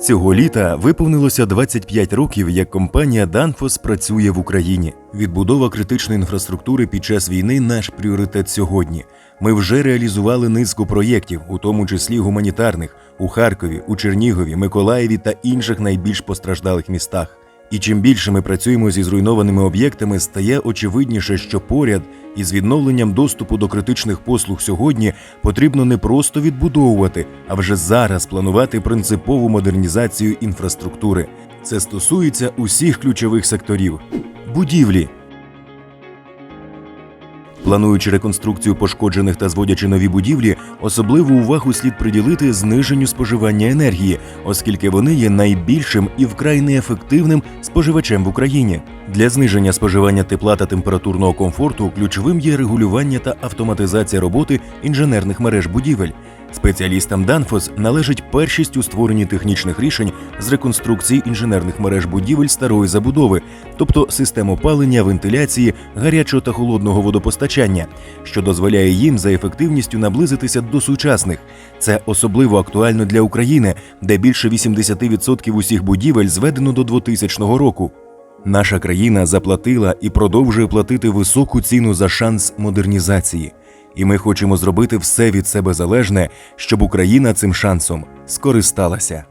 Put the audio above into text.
Цього літа виповнилося 25 років, як компанія Danfoss працює в Україні. Відбудова критичної інфраструктури під час війни наш пріоритет сьогодні. Ми вже реалізували низку проєктів, у тому числі гуманітарних, у Харкові, у Чернігові, Миколаєві та інших найбільш постраждалих містах. І чим більше ми працюємо зі зруйнованими об'єктами, стає очевидніше, що поряд із відновленням доступу до критичних послуг сьогодні потрібно не просто відбудовувати, а вже зараз планувати принципову модернізацію інфраструктури. Це стосується усіх ключових секторів будівлі. Плануючи реконструкцію пошкоджених та зводячи нові будівлі, особливу увагу слід приділити зниженню споживання енергії, оскільки вони є найбільшим і вкрай неефективним споживачем в Україні. Для зниження споживання тепла та температурного комфорту ключовим є регулювання та автоматизація роботи інженерних мереж будівель. Спеціалістам Danfoss належить першість у створенні технічних рішень з реконструкції інженерних мереж будівель старої забудови, тобто систем опалення, вентиляції, гарячого та холодного водопостачання, що дозволяє їм за ефективністю наблизитися до сучасних. Це особливо актуально для України, де більше 80% усіх будівель зведено до 2000 року. Наша країна заплатила і продовжує платити високу ціну за шанс модернізації. І ми хочемо зробити все від себе залежне, щоб Україна цим шансом скористалася.